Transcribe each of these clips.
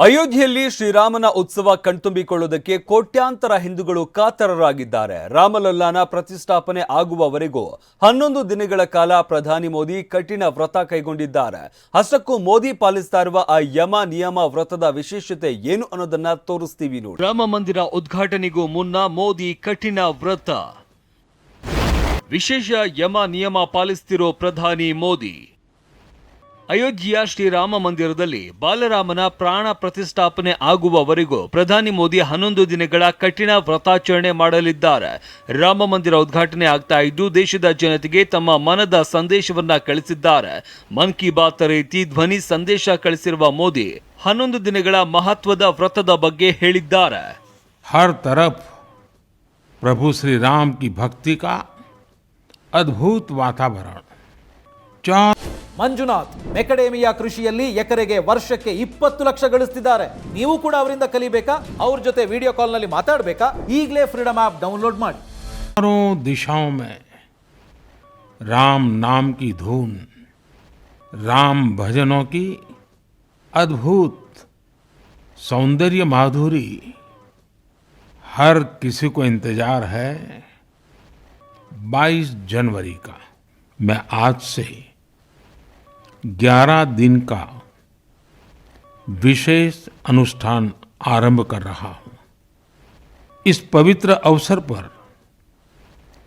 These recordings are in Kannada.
ಅಯೋಧ್ಯೆಯಲ್ಲಿ ಶ್ರೀರಾಮನ ಉತ್ಸವ ಕಣ್ತುಂಬಿಕೊಳ್ಳುವುದಕ್ಕೆ ಕೋಟ್ಯಾಂತರ ಹಿಂದೂಗಳು ಕಾತರರಾಗಿದ್ದಾರೆ. ರಾಮಲಲ್ಲಾನ ಪ್ರತಿಷ್ಠಾಪನೆ ಆಗುವವರೆಗೂ ಹನ್ನೊಂದು ದಿನಗಳ ಕಾಲ ಪ್ರಧಾನಿ ಮೋದಿ ಕಠಿಣ ವ್ರತ ಕೈಗೊಂಡಿದ್ದಾರೆ. ಅಷ್ಟಕ್ಕೂ ಮೋದಿ ಪಾಲಿಸ್ತಾ ಇರುವ ಆ ಯಮ ನಿಯಮ ವ್ರತದ ವಿಶೇಷತೆ ಏನು ಅನ್ನೋದನ್ನ ತೋರಿಸ್ತೀವಿ ನೋಡಿ. ರಾಮ ಮಂದಿರ ಉದ್ಘಾಟನೆಗೂ ಮುನ್ನ ಮೋದಿ ಕಠಿಣ ವ್ರತ. ವಿಶೇಷ ಯಮ ನಿಯಮ ಪಾಲಿಸ್ತಿರೋ ಪ್ರಧಾನಿ ಮೋದಿ. ಅಯೋಧ್ಯೆಯ ಶ್ರೀರಾಮ ಮಂದಿರದಲ್ಲಿ ಬಾಲರಾಮನ ಪ್ರಾಣ ಪ್ರತಿಷ್ಠಾಪನೆ ಆಗುವವರೆಗೂ ಪ್ರಧಾನಿ ಮೋದಿ ಹನ್ನೊಂದು ದಿನಗಳ ಕಠಿಣ ವ್ರತಾಚರಣೆ ಮಾಡಲಿದ್ದಾರೆ. ರಾಮ ಮಂದಿರ ಉದ್ಘಾಟನೆ ಆಗ್ತಾ ಇದ್ದು ದೇಶದ ಜನತೆಗೆ ತಮ್ಮ ಮನದ ಸಂದೇಶವನ್ನ ಕಳಿಸಿದ್ದಾರೆ. ಮನ್ ಕಿ ಬಾತ್ ರೀತಿ ಧ್ವನಿ ಸಂದೇಶ ಕಳಿಸಿರುವ ಮೋದಿ ಹನ್ನೊಂದು ದಿನಗಳ ಮಹತ್ವದ ವ್ರತದ ಬಗ್ಗೆ ಹೇಳಿದ್ದಾರೆ. ಹರ್ ತರಫ್ ಪ್ರಭು ಶ್ರೀರಾಮ್ ಕಿ ಭಕ್ತಿ ಕಾ ಅದ್ಭುತ ವಾತಾವರಣ. ಮಂಜುನಾಥ್ ಮೆಕಡೇಮಿಯಾ ಕೃಷಿಯಲ್ಲಿ ಎಕರೆಗೆ ವರ್ಷಕ್ಕೆ ಇಪ್ಪತ್ತು ಲಕ್ಷ ಗಳಿಸ್ತಿದ್ದಾರೆ ನೀವು ಕೂಡ ಅವರಿಂದ ಕಲಿಬೇಕಾ ಅವ್ರ ಜೊತೆ ವಿಡಿಯೋ ಕಾಲ್ನಲ್ಲಿ ಮಾತಾಡಬೇಕಾ ಈಗಲೇ ಫ್ರೀಡಮ್ ಆಪ್ ಡೌನ್ಲೋಡ್ ಮಾಡಿ चारों दिशाओं में राम नाम की धुन राम भजनों की अद्भुत सौंदर्य माधुरी हर किसी को इंतजार है 22 जनवरी का मैं आज से 11 दिन का विशेष अनुष्ठान आरंभ कर रहा हूँ। इस पवित्र अवसर पर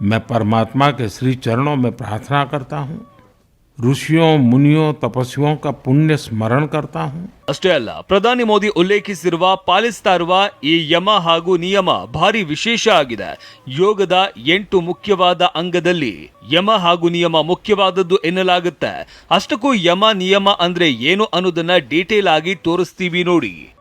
मैं परमात्मा के श्री चरणों में प्रार्थना करता हूँ। ಋಷಿಯೋ, ಮುನಿಯೋ ತಪಸ್ವಿಯೋ ಕ ಪುಣ್ಯ ಸ್ಮರಣ ಕರ್ತಾ ಹೂ. ಅಷ್ಟೇ ಅಲ್ಲ, ಪ್ರಧಾನಿ ಮೋದಿ ಉಲ್ಲೇಖಿಸಿರುವ ಪಾಲಿಸ್ತಾ ಇರುವ ಈ ಯಮ ಹಾಗೂ ನಿಯಮ ಭಾರಿ ವಿಶೇಷ ಆಗಿದೆ. ಯೋಗದ ಎಂಟು ಮುಖ್ಯವಾದ ಅಂಗದಲ್ಲಿ ಯಮ ಹಾಗೂ ನಿಯಮ ಮುಖ್ಯವಾದದ್ದು ಎನ್ನಲಾಗುತ್ತೆ. ಅಷ್ಟಕ್ಕೂ ಯಮ, ನಿಯಮ ಅಂದ್ರೆ ಏನು ಅನ್ನೋದನ್ನ ಡೀಟೇಲ್ ಆಗಿ ತೋರಿಸ್ತೀವಿ ನೋಡಿ.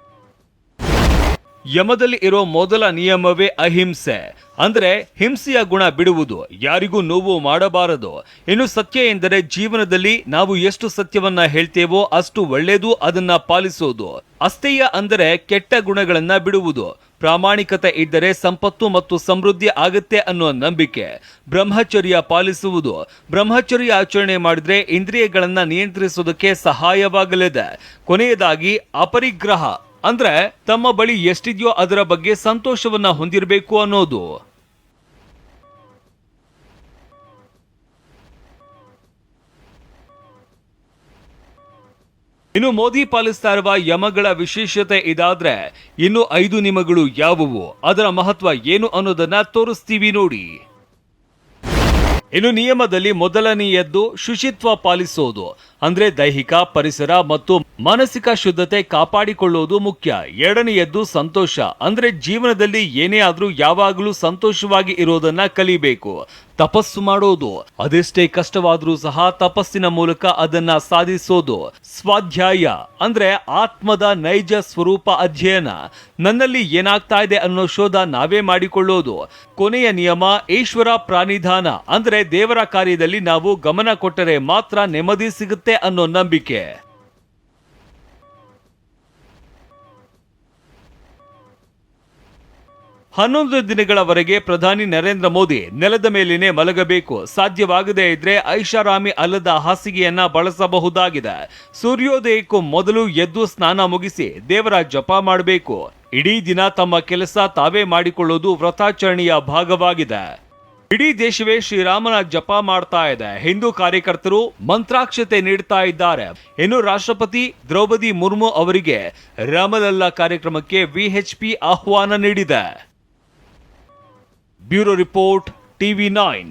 ಯಮದಲ್ಲಿ ಇರೋ ಮೊದಲ ನಿಯಮವೇ ಅಹಿಂಸೆ. ಅಂದ್ರೆ ಹಿಂಸೆಯ ಗುಣ ಬಿಡುವುದು, ಯಾರಿಗೂ ನೋವು ಮಾಡಬಾರದು. ಇನ್ನು ಸತ್ಯ ಎಂದರೆ ಜೀವನದಲ್ಲಿ ನಾವು ಎಷ್ಟು ಸತ್ಯವನ್ನ ಹೇಳ್ತೇವೋ ಅಷ್ಟು ಒಳ್ಳೆಯದು, ಅದನ್ನ ಪಾಲಿಸೋದು. ಅಸ್ಥೇಯ ಅಂದರೆ ಕೆಟ್ಟ ಗುಣಗಳನ್ನ ಬಿಡುವುದು. ಪ್ರಾಮಾಣಿಕತೆ ಇದ್ದರೆ ಸಂಪತ್ತು ಮತ್ತು ಸಮೃದ್ಧಿ ಆಗತ್ತೆ ಅನ್ನೋ ನಂಬಿಕೆ. ಬ್ರಹ್ಮಚರ್ಯ ಪಾಲಿಸುವುದು. ಬ್ರಹ್ಮಚರ್ಯ ಆಚರಣೆ ಮಾಡಿದ್ರೆ ಇಂದ್ರಿಯಗಳನ್ನ ನಿಯಂತ್ರಿಸೋದಕ್ಕೆ ಸಹಾಯವಾಗಲಿದೆ. ಕೊನೆಯದಾಗಿ ಅಪರಿಗ್ರಹ. ಅಂದ್ರೆ ತಮ್ಮ ಬಳಿ ಎಷ್ಟಿದೆಯೋ ಅದರ ಬಗ್ಗೆ ಸಂತೋಷವನ್ನ ಹೊಂದಿರಬೇಕು ಅನ್ನೋದು. ಇನ್ನು ಮೋದಿ ಪಾಲಿಸ್ತಾ ಇರುವ ಯಮಗಳ ವಿಶೇಷತೆ ಇದಾದ್ರೆ ಇನ್ನು ಐದು ನಿಯಮಗಳು ಯಾವುವು? ಅದರ ಮಹತ್ವ ಏನು ಅನ್ನೋದನ್ನ ತೋರಿಸ್ತೀವಿ ನೋಡಿ. ಇನ್ನು ನಿಯಮದಲ್ಲಿ ಮೊದಲನೆಯದ್ದು ಶುಚಿತ್ವ ಪಾಲಿಸೋದು. ಅಂದ್ರೆ ದೈಹಿಕ, ಪರಿಸರ ಮತ್ತು ಮಾನಸಿಕ ಶುದ್ಧತೆ ಕಾಪಾಡಿಕೊಳ್ಳುವುದು ಮುಖ್ಯ. ಎರಡನೆಯದ್ದು ಸಂತೋಷ. ಅಂದ್ರೆ ಜೀವನದಲ್ಲಿ ಏನೇ ಆದ್ರೂ ಯಾವಾಗಲೂ ಸಂತೋಷವಾಗಿ ಇರೋದನ್ನ ಕಲಿಬೇಕು. ತಪಸ್ಸು ಮಾಡೋದು. ಅದೆಷ್ಟೇ ಕಷ್ಟವಾದ್ರೂ ಸಹ ತಪಸ್ಸಿನ ಮೂಲಕ ಅದನ್ನ ಸಾಧಿಸೋದು. ಸ್ವಾಧ್ಯಾಯ. ಅಂದ್ರೆ ಆತ್ಮದ ನೈಜ ಸ್ವರೂಪ ಅಧ್ಯಯನ. ನನ್ನಲ್ಲಿ ಏನಾಗ್ತಾ ಇದೆ ಅನ್ನೋ ಶೋಧ ನಾವೇ ಮಾಡಿಕೊಳ್ಳೋದು. ಕೊನೆಯ ನಿಯಮ, ಈಶ್ವರ ಪ್ರಾಣಿಧಾನ. ಅಂದ್ರೆ ದೇವರ ಕಾರ್ಯದಲ್ಲಿ ನಾವು ಗಮನ ಕೊಟ್ಟರೆ ಮಾತ್ರ ನೆಮ್ಮದಿ ಸಿಗುತ್ತೆ. ಅನ್ನೋ ನಂಬಿಕೆ. ಹನ್ನೊಂದು ದಿನಗಳವರೆಗೆ ಪ್ರಧಾನಿ ನರೇಂದ್ರ ಮೋದಿ ನೆಲದ ಮೇಲೇನೆ ಮಲಗಬೇಕು. ಸಾಧ್ಯವಾಗದೇ ಇದ್ರೆ ಐಷಾರಾಮಿ ಅಲ್ಲದ ಹಾಸಿಗೆಯನ್ನ ಬಳಸಬಹುದಾಗಿದೆ. ಸೂರ್ಯೋದಯಕ್ಕೂ ಮೊದಲು ಎದ್ದು ಸ್ನಾನ ಮುಗಿಸಿ ದೇವರ ಜಪ ಮಾಡಬೇಕು. ಇಡೀ ದಿನ ತಮ್ಮ ಕೆಲಸ ತಾವೇ ಮಾಡಿಕೊಳ್ಳುವುದು ವ್ರತಾಚರಣೆಯ ಭಾಗವಾಗಿದೆ. ಇಡೀ ದೇಶವೇ ಶ್ರೀರಾಮನ ಜಪ ಮಾಡ್ತಾ ಇದೆ. ಹಿಂದೂ ಕಾರ್ಯಕರ್ತರು ಮಂತ್ರಾಕ್ಷತೆ ನೀಡ್ತಾ ಇದ್ದಾರೆ. ಇನ್ನು ರಾಷ್ಟ್ರಪತಿ ದ್ರೌಪದಿ ಮುರ್ಮು ಅವರಿಗೆ ರಾಮಲಲ್ಲಾ ಕಾರ್ಯಕ್ರಮಕ್ಕೆ ವಿಎಚ್ಪಿ ಆಹ್ವಾನ ನೀಡಿದೆ. Bureau report, TV nine.